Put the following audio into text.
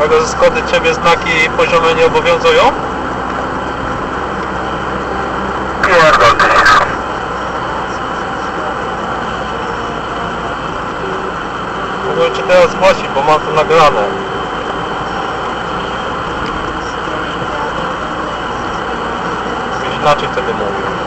tego ze Skody Ciebie znaki poziome nie obowiązują? Pierdol ty się. Mogę Cię teraz zgłosić, bo mam to nagrane. Byś inaczej wtedy mówił.